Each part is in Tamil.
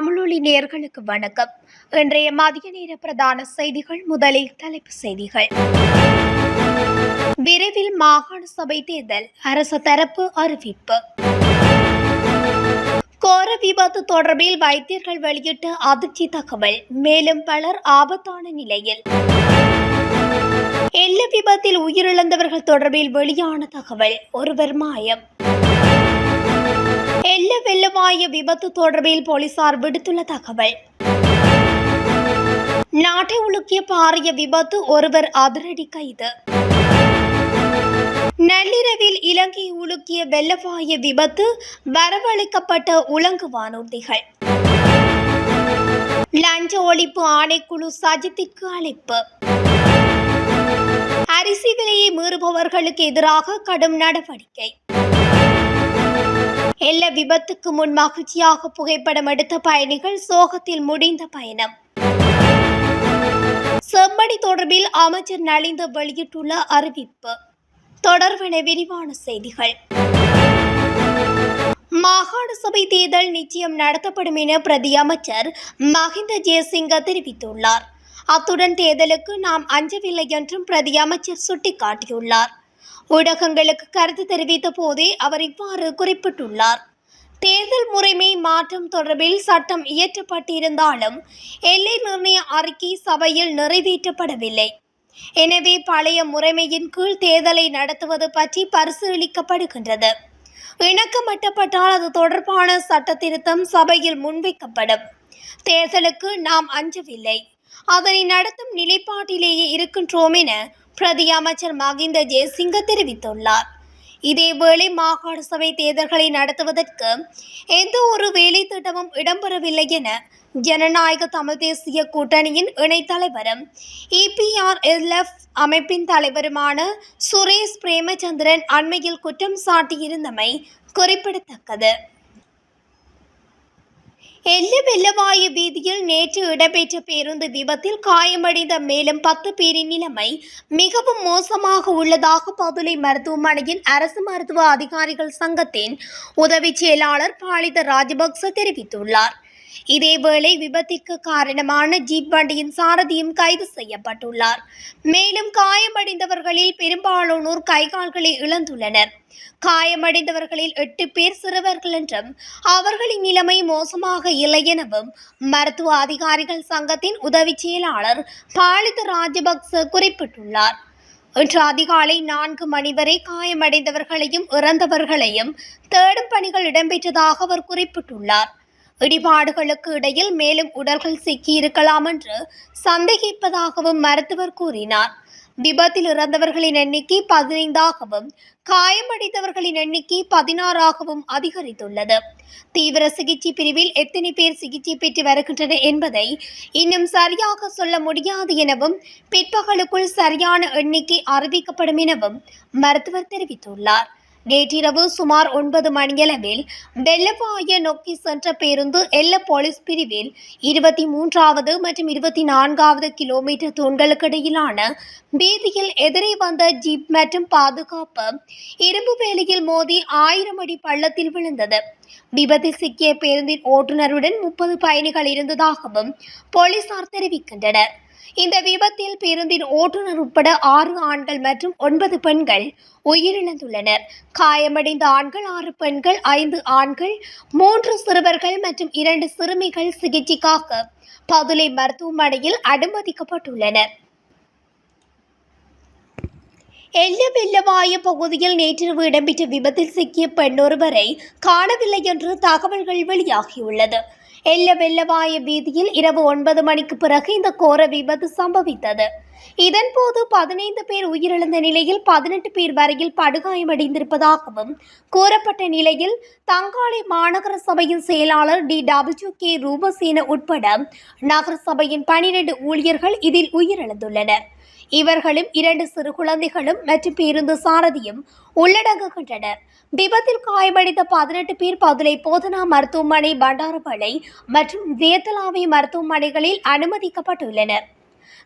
தமிழொலி நேர்களுக்கு வணக்கம். இன்றைய மதிய நேர பிரதான செய்திகள் முதலில் தலைப்பு செய்திகள். விரைவில் மாகாண சபை தேர்தல் அரசு தரப்பு அறிவிப்பு. கோர விபத்து தொடர்பில் வைத்தியர்கள் வெளியிட்ட அதிர்ச்சி தகவல் மேலும் பலர் ஆபத்தான நிலையில். எல்ல விபத்தில் உயிரிழந்தவர்கள் தொடர்பில் வெளியான தகவல் ஒருவர் மாயம். வெள்ளவாய விபத்து தொடர்பில் போலீசார் விடுத்துள்ள தகவல். நாட்டை உலுக்கிய பாரிய விபத்து ஒருவர் அதிரடி கைது. நள்ளிரவில் இலங்கை உலுக்கிய வெள்ளவாய விபத்து வரவழைக்கப்பட்ட உலங்கு வானூர்திகள். லஞ்ச ஒழிப்பு ஆணைக்குழு சஜித்திற்கு அழைப்பு. அரிசி விலையை மீறுபவர்களுக்கு எதிராக கடும் நடவடிக்கை. எல்ல விபத்துக்கு முன் மகிழ்ச்சியாக புகைப்படம் எடுத்த பயணிகள் சோகத்தில் முடிந்த பயணம். செம்மணி தொடர்பில் அமைச்சர் நலிந்து வெளியிட்டுள்ள அறிவிப்பு. தொடர்பென விரிவான செய்திகள். மாகாண சபை தேர்தல் நிச்சயம் நடத்தப்படும் என பிரதி அமைச்சர் மஹிந்த ஜெயசிங்க தெரிவித்துள்ளார். அத்துடன் தேர்தலுக்கு நாம் அஞ்சவில்லை என்றும் பிரதி அமைச்சர் சுட்டிக்காட்டியுள்ளார். ஊடகங்களுக்கு கருத்து தெரிவித்த போதே அவர் இவ்வாறு குறிப்பிட்டுள்ளார். தேர்தல் முறைமை மாற்றம் தொடர்பில் சட்டம் இயற்றப்பட்டிருந்தாலும் எல்லை நிர்ணய அறிக்கை சபையில் நிறைவேற்றப்படவில்லை. எனவே பழைய முறைமையின் கீழ் தேர்தலை நடத்துவது பற்றி பரிசீலிக்கப்படுகின்றது. இணக்கமட்டப்பட்டால் அது தொடர்பான சட்ட திருத்தம் சபையில் முன்வைக்கப்படும். தேர்தலுக்கு நாம் அஞ்சவில்லை. அதனை நடத்தும் நிலைப்பாட்டிலேயே இருக்கின்றோம் என பிரதி அமைச்சர் மகிந்த ஜெயசிங்க தெரிவித்துள்ளார். இதேவேளை மாகாண சபை தேர்தல்களை நடத்துவதற்கு எந்த ஒரு வேலை திட்டமும் இடம்பெறவில்லை என ஜனநாயக தமிழ் தேசிய கூட்டணியின் இணைத் தலைவரும் இபிஆர்எல்எஃப் அமைப்பின் தலைவருமான சுரேஷ் பிரேமச்சந்திரன் அண்மையில் குற்றம் சாட்டியிருந்தமை குறிப்பிடத்தக்கது. எல்ல வெள்ளவாயு வீதியில் நேற்று இடம்பெற்ற பேருந்து விபத்தில் காயமடைந்த மேலும் பத்து பேரின் நிலைமை மிகவும் மோசமாக உள்ளதாக பதுளை மருத்துவமனையின் அரசு மருத்துவ அதிகாரிகள் சங்கத்தின் உதவி செயலாளர் பாலித ராஜபக்ச தெரிவித்துள்ளார். இதேவேளை விபத்திற்கு காரணமான ஜீப் வண்டியின் சாரதியும் கைது செய்யப்பட்டுள்ளார். மேலும் காயமடைந்தவர்களில் பெரும்பாலானோர் கைகால்களை இழந்துள்ளனர். காயமடைந்தவர்களில் எட்டு பேர் சிறுவர்கள் என்றும் அவர்களின் நிலைமை மோசமாக இல்லை எனவும் மருத்துவ அதிகாரிகள் சங்கத்தின் உதவி செயலாளர் பாலித ராஜபக்ச குறிப்பிட்டுள்ளார். இன்று அதிகாலை நான்கு மணி வரை காயமடைந்தவர்களையும் இறந்தவர்களையும் தேடும் பணிகள் இடம்பெற்றதாக அவர் குறிப்பிட்டுள்ளார். இடிபாடுகளுக்கு இடையில் மேலும் உடல்கள் சிக்கியிருக்கலாம் என்று சந்தேகிப்பதாகவும் மருத்துவர் கூறினார். விபத்தில் இறந்தவர்களின் எண்ணிக்கை பதினைந்தாகவும் காயமடைந்தவர்களின் எண்ணிக்கை பதினாறாகவும் அதிகரித்துள்ளது. தீவிர சிகிச்சை பிரிவில் எத்தனை பேர் சிகிச்சை பெற்று வருகின்றனர் என்பதை இன்னும் சரியாக சொல்ல முடியாது எனவும் பிற்பகலுக்குள் சரியான எண்ணிக்கை அறிவிக்கப்படும் எனவும் மருத்துவர் தெரிவித்துள்ளார். நேற்றிரவு சுமார் ஒன்பது மணியளவில் வெள்ளவாய நோக்கி சென்ற பேருந்து எல்ல போலீஸ் பிரிவில் இருபத்தி மூன்றாவது மற்றும் இருபத்தி நான்காவது கிலோமீட்டர் தூண்களுக்கு இடையிலான வீதியில் எதிரே வந்த ஜீப் மற்றும் பாதுகாப்பு இரும்பு வேலையில் மோதி ஆயிரம் அடி பள்ளத்தில் விழுந்தது. விபத்தில் சிக்கிய பேருந்தின் ஓட்டுநருடன் முப்பது பயணிகள் இருந்ததாகவும் போலீசார் தெரிவிக்கின்றனர். இந்த விபத்தில் பேருந்தின் ஓட்டுநர் உட்பட ஆறு ஆண்கள் மற்றும் ஒன்பது பெண்கள் உயிரிழந்துள்ளனர். காயமடைந்த ஆண்கள் ஆறு பெண்கள் ஐந்து ஆண்கள் மூன்று சிறுவர்கள் மற்றும் இரண்டு சிறுமிகள் சிகிச்சைக்காக பதுளை மருத்துவமனையில் அனுமதிக்கப்பட்டுள்ளனர். எல்ல பகுதியில் நேற்றிரவு இடம்பெற்ற விபத்தில் சிக்கிய பெண்ணொருவரை காணவில்லை என்று தகவல்கள் வெளியாகியுள்ளது. எல்ல வெள்ளவாய வீதியில் இரவு ஒன்பது மணிக்கு பிறகு இந்த கோர விபத்து சம்பவித்தது. இதன்போது பதினைந்து பேர் உயிரிழந்த நிலையில் பதினெட்டு பேர் வரையில் படுகாயமடைந்திருப்பதாகவும் கூறப்பட்ட நிலையில் தங்காளி மாநகர சபையின் செயலாளர் டி டபிள்யூ கே ரூபசேன உட்பட நகர சபையின் பனிரெண்டு ஊழியர்கள் இதில் உயிரிழந்துள்ளனர். இவர்களும் இரண்டு சிறு குழந்தைகளும் மற்றும் பேருந்து சாரதியும் உள்ளடங்குகின்றனர். விபத்தில் காயமடைந்த பதினெட்டு பேர் பதுளை போதனா மருத்துவமனை பண்டாரப்பளை மற்றும் தேத்தலாவை மருத்துவமனைகளில் அனுமதிக்கப்பட்டுள்ளனர்.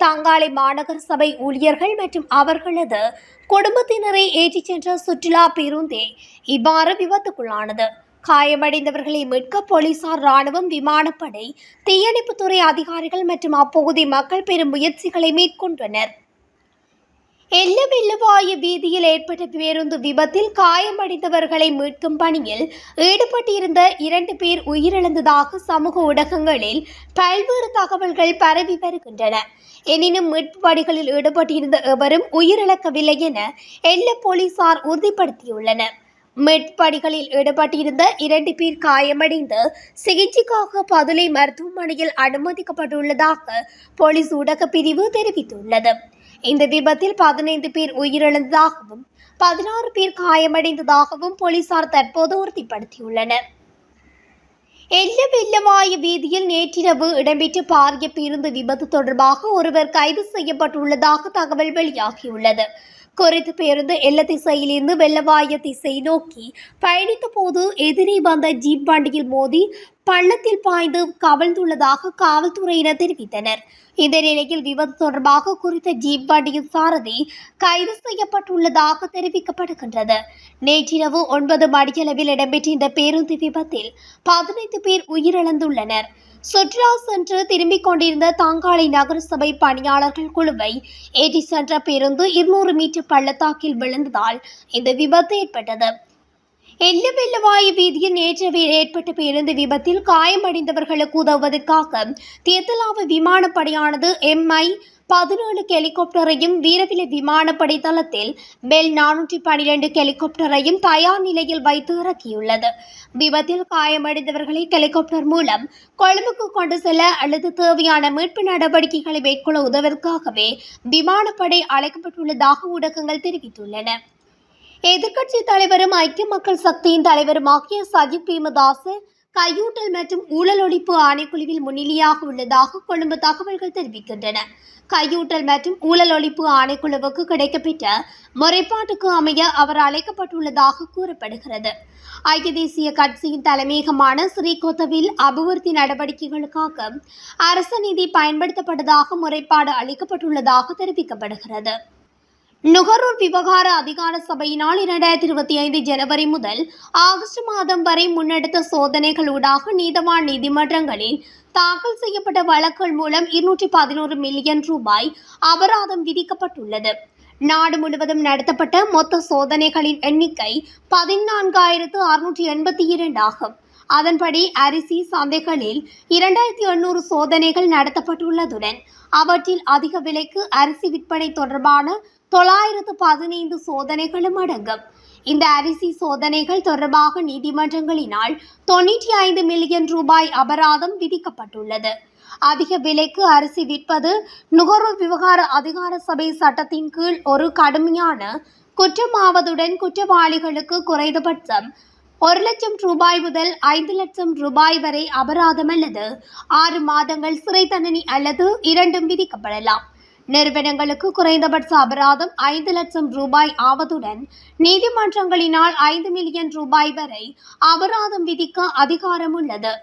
தங்காலை மாநகர சபை ஊழியர்கள் மற்றும் அவர்களது குடும்பத்தினரை ஏற்றிச் சென்ற சுற்றுலா பேருந்தே இவ்வாறு விபத்துக்குள்ளானது. காயமடைந்தவர்களை மீட்க போலீசார் ராணுவம் விமானப்படை தீயணைப்புத்துறை அதிகாரிகள் மற்றும் அப்பகுதி மக்கள் பெரும் முயற்சிகளை மேற்கொண்டனர். எல்ல வெள்ளவாயு வீதியில் ஏற்பட்ட பேருந்து விபத்தில் காயமடைந்தவர்களை மீட்கும் பணியில் ஈடுபட்டிருந்த இரண்டு பேர் உயிரிழந்ததாக சமூக ஊடகங்களில் பல்வேறு தகவல்கள் பரவி வருகின்றன. எனினும் மீட்பு பணிகளில் ஈடுபட்டிருந்த எவரும் உயிரிழக்கவில்லை என எல்ல போலீசார் உறுதிப்படுத்தியுள்ளனர். மீட்பு பணிகளில் ஈடுபட்டிருந்த இரண்டு பேர் காயமடைந்து சிகிச்சைக்காக பதுளை மருத்துவமனையில் அனுமதிக்கப்பட்டுள்ளதாக போலீஸ் ஊடக பிரிவு தெரிவித்துள்ளது. இந்த விபத்தில் பதினைந்து பேர் உயிரிழந்ததாகவும் பதினாறு பேர் காயமடைந்ததாகவும் போலீசார் தற்போது உறுதிப்படுத்தியுள்ளனர். எல்லம் வெள்ளவாய வீதியில் நேற்றிரவு இடம்பெற்ற பாரிய பேருந்து விபத்து தொடர்பாக ஒருவர் கைது செய்யப்பட்டுள்ளதாக தகவல் வெளியாகியுள்ளது. குறித்த பேருந்து எல்ல திசையிலிருந்து வெள்ளவாய திசை நோக்கி பயணித்த போது எதிரே வந்த ஜீப் வண்டியில் மோதி பள்ளத்தில் பாய்ந்து கவிழ்ந்துள்ளதாக காவல்துறையினர் தெரிவித்தனர். இந்த நிலையில் விபத்து தொடர்பாக குறித்த ஜீப் வண்டியின் சாரதி கைது செய்யப்பட்டுள்ளதாக தெரிவிக்கப்படுகின்றது. நேற்றிரவு ஒன்பது மணியளவில் இடம்பெற்ற இந்த பேருந்து விபத்தில் பதினைந்து பேர் உயிரிழந்துள்ளனர். சுற்றுலா சென்று திரும்பிக் கொண்டிருந்த தாங்காளி நகரசபை பணியாளர்கள் குழுவை ஏற்றி சென்ற பேருந்து இருநூறு மீட்டர் பள்ளத்தாக்கில் விழுந்ததால் இந்த விபத்து ஏற்பட்டது. எல்லவெல்லவாயு வீதியில் நேற்று ஏற்பட்ட பேருந்து விபத்தில் காயமடைந்தவர்களுக்கு உதவுவதற்காக தேத்தலாவு விமானப்படையானது எம்ஐ பதினேழு ஹெலிகாப்டரையும் வீரவிலை விமானப்படை தளத்தில் மேல் நானூற்றி பனிரெண்டு ஹெலிகாப்டரையும் தயார் நிலையில் வைத்து இறக்கியுள்ளது. விபத்தில் காயமடைந்தவர்களை ஹெலிகாப்டர் மூலம் கொழும்புக்கு கொண்டு செல்ல அல்லது தேவையான மீட்பு நடவடிக்கைகளை மேற்கொள்ள உதவுவதற்காகவே விமானப்படை அழைக்கப்பட்டுள்ளதாக ஊடகங்கள் தெரிவித்துள்ளன. எதிர்க்கட்சி தலைவரும் ஐக்கிய மக்கள் சக்தியின் தலைவருமாகிய சஜித் பிரேமதாஸ் கையூட்டல் மற்றும் ஊழல் ஒழிப்பு ஆணைக்குழுவில் முன்னிலையாக உள்ளதாக கொழும்பு தகவல்கள் தெரிவிக்கின்றன. கையூட்டல் மற்றும் ஊழல் ஒழிப்பு ஆணைக்குழுவுக்கு கிடைக்கப்பெற்ற முறைப்பாட்டுக்கு அமைய அவர் அழைக்கப்பட்டுள்ளதாக கூறப்படுகிறது. ஐக்கிய தேசிய கட்சியின் தலைமையகமான ஸ்ரீகோத்தவில் அபிவிருத்தி நடவடிக்கைகளுக்காக அரசு நிதி பயன்படுத்தப்பட்டதாக முறைப்பாடு அளிக்கப்பட்டுள்ளதாக தெரிவிக்கப்படுகிறது. நுகர்வோர் விவகார அதிகார சபையினால் இரண்டாயிரத்தி இருபத்தி ஐந்து ஜனவரி முதல் ஆகஸ்ட் மாதம் வரை முன்னெடுத்த சோதனைகளூடாக நீதவான் நீதிமன்றங்களில் தாக்கல் செய்யப்பட்ட வழக்குகள் மூலம் இருநூற்றி பதினோரு மில்லியன் ரூபாய் அபராதம் விதிக்கப்பட்டுள்ளது. நாடு முழுவதும் நடத்தப்பட்ட மொத்த சோதனைகளின் எண்ணிக்கை பதினான்காயிரத்து அறுநூற்றி எண்பத்தி இரண்டு ஆகும். அதன்படி அரிசி சந்தைகளில் இரண்டாயிரத்தி எண்ணூறு சோதனைகள் நடத்தப்பட்டுள்ளதுடன் அவற்றில் அதிக விலைக்கு அரிசி விற்பனை தொடர்பான தொள்ளாயிரத்து பதினைந்து சோதனைகளும் அடங்கும். இந்த அரிசி சோதனைகள் தொடர்பாக நீதிமன்றங்களினால் தொண்ணூற்றி ஐந்து மில்லியன் ரூபாய் அபராதம் விதிக்கப்பட்டுள்ளது. அதிக விலைக்கு அரிசி விற்பது நுகர்வோர் விவகார அதிகார சபை சட்டத்தின் கீழ் ஒரு கடுமையான குற்றமாவதுடன் குற்றவாளிகளுக்கு குறைந்தபட்சம் ஒரு லட்சம் ரூபாய் முதல் ஐந்து லட்சம் ரூபாய் வரை அபராதம் அல்லது ஆறு மாதங்கள் சிறை தண்டனை அல்லது இரண்டும் விதிக்கப்படலாம். நிறுவனங்களுக்கு குறைந்தபட்ச அபராதம் ஐந்து லட்சம் ரூபாய் ஆவதுடன் நீதிமன்றங்களினால் ஐந்து மில்லியன் ரூபாய் வரை அபராதம் விதிக்க அதிகாரம் உள்ளது.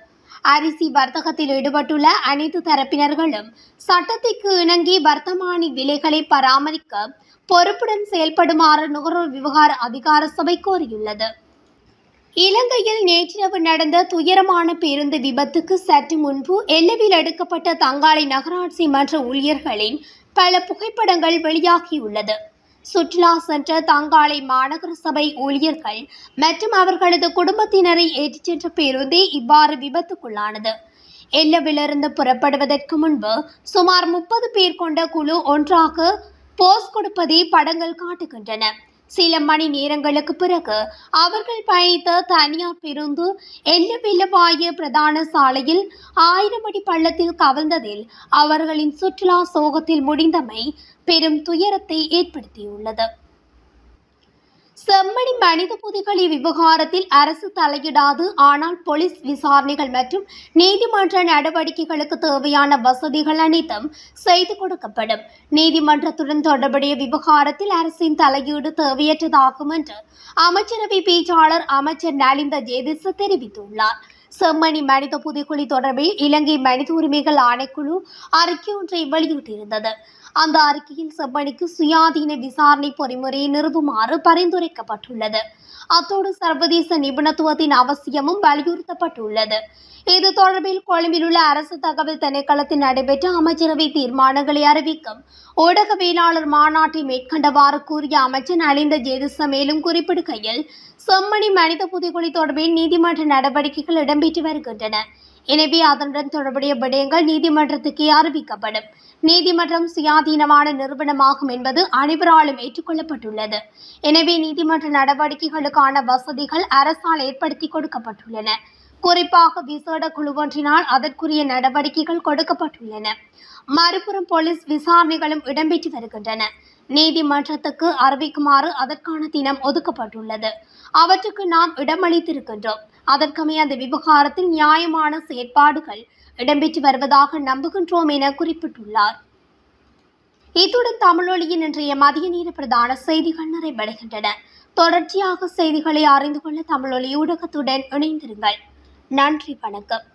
அரிசி வர்த்தகத்தில் ஈடுபட்டுள்ள அனைத்து தரப்பினர்களும் சட்டத்திற்கு இணங்கி வர்த்தமானி விலைகளை பராமரிக்க பொறுப்புடன் செயல்படுமாறு நுகர்வோர் விவகார அதிகார சபை கோரியுள்ளது. இலங்கையில் நேற்றிரவு நடந்த துயரமான பேருந்து விபத்துக்கு சற்று முன்பு எல்லவில் எடுக்கப்பட்ட தங்காலை நகராட்சி மன்ற ஊழியர்களின் பல புகைப்படங்கள் வெளியாகியுள்ளது. சுற்றுலா சென்ற தங்காளை மாநகர சபை ஊழியர்கள் மற்றும் அவர்களது குடும்பத்தினரை ஏற்றிச் சென்ற பேருந்தே இவ்வாறு விபத்துக்குள்ளானது. எல்லவிலிருந்து புறப்படுவதற்கு முன்பு சுமார் முப்பது பேர் கொண்ட குழு ஒன்றாக போஸ் கொடுப்பதை படங்கள் காட்டுகின்றன. சில மணி நேரங்களுக்கு பிறகு அவர்கள் பயணித்த தனியார் பேருந்து எல்லவெல்லவாய பிரதான சாலையில் ஆயிரம் அடி பள்ளத்தில் கவிழ்ந்ததில் அவர்களின் சுற்றுலா சோகத்தில் முடிந்தமை பெரும் துயரத்தை ஏற்படுத்தியுள்ளது. செம்மணி மனித புதைகளி விவகாரத்தில் அரசு தலையிடாது. ஆனால் போலீஸ் விசாரணைகள் மற்றும் நீதிமன்ற நடவடிக்கைகளுக்கு தேவையான வசதிகள் அனைத்தும் செய்து கொடுக்கப்படும். நீதிமன்றத்துடன் தொடர்புடைய விவகாரத்தில் அரசின் தலையீடு தேவையற்றதாகும் என்று அமைச்சரவை பேச்சாளர் அமைச்சர் நலிந்த ஜேதிச தெரிவித்துள்ளார். செம்மணி மனித புதைக்குழி தொடர்பில் இலங்கை மனித உரிமைகள் ஆணைக்குழு அறிக்கை ஒன்றை வெளியிட்டிருந்தது. அந்த அறிக்கையில் செம்மணிக்கு சுயாதீன விசாரணை பொறிமுறையை நிறுவுமாறு பரிந்துரைக்கப்பட்டுள்ளது. அத்தோடு சர்வதேச நிபுணத்துவத்தின் அவசியமும் வலியுறுத்தப்பட்டுள்ளது. இது தொடர்பில் கொழும்பில் உள்ள அரசு தகவல் திணைக்களத்தில் நடைபெற்ற அமைச்சரவை தீர்மானங்களை அறிவிக்கும் ஊடகவியலாளர் மாநாட்டை மேற்கண்டவாறு கூறிய அமைச்சர் நலிந்த ஜேதிச மேலும் குறிப்பிடுகையில் செம்மணி மனித புதைகுழி தொடர்பில் நீதிமன்ற நடவடிக்கைகள் இடம்பெற்று வருகின்றன. எனவே அதனுடன் தொடர்புடைய விடயங்கள் நீதிமன்றத்துக்கே அறிவிக்கப்படும். நீதிமன்றம் சுயாதீனமான நிறுவனமாகும் என்பது அனைவராலும் ஏற்றுக்கொள்ளப்பட்டுள்ளது. எனவே நீதிமன்ற நடவடிக்கைகளுக்கான வசதிகள் அரசால் ஏற்படுத்தி கொடுக்கப்பட்டுள்ளன. குறிப்பாக விசேட குழுவொன்றினால் அதற்குரிய நடவடிக்கைகள் கொடுக்கப்பட்டுள்ளன. மறுபுறம் போலீஸ் விசாரணைகளும் இடம்பெற்று வருகின்றன. நீதிமன்றத்துக்கு அறிவிக்குமாறு அதற்கான தினம் ஒதுக்கப்பட்டுள்ளது. அவற்றுக்கு நாம் இடமளித்திருக்கின்றோம். அதற்கமைய அந்த விவகாரத்தில் நியாயமான செயற்பாடுகள் இடம்பெற்று வருவதாக நம்புகின்றோம் என குறிப்பிட்டுள்ளார். இத்துடன் தமிழொலியின் இன்றைய மதிய நேர பிரதான செய்திகள் நிறைவடைகின்றன. தொடர்ச்சியாக செய்திகளை அறிந்து கொள்ள தமிழொலி ஊடகத்துடன் இணைந்திருங்கள். நன்றி வணக்கம்.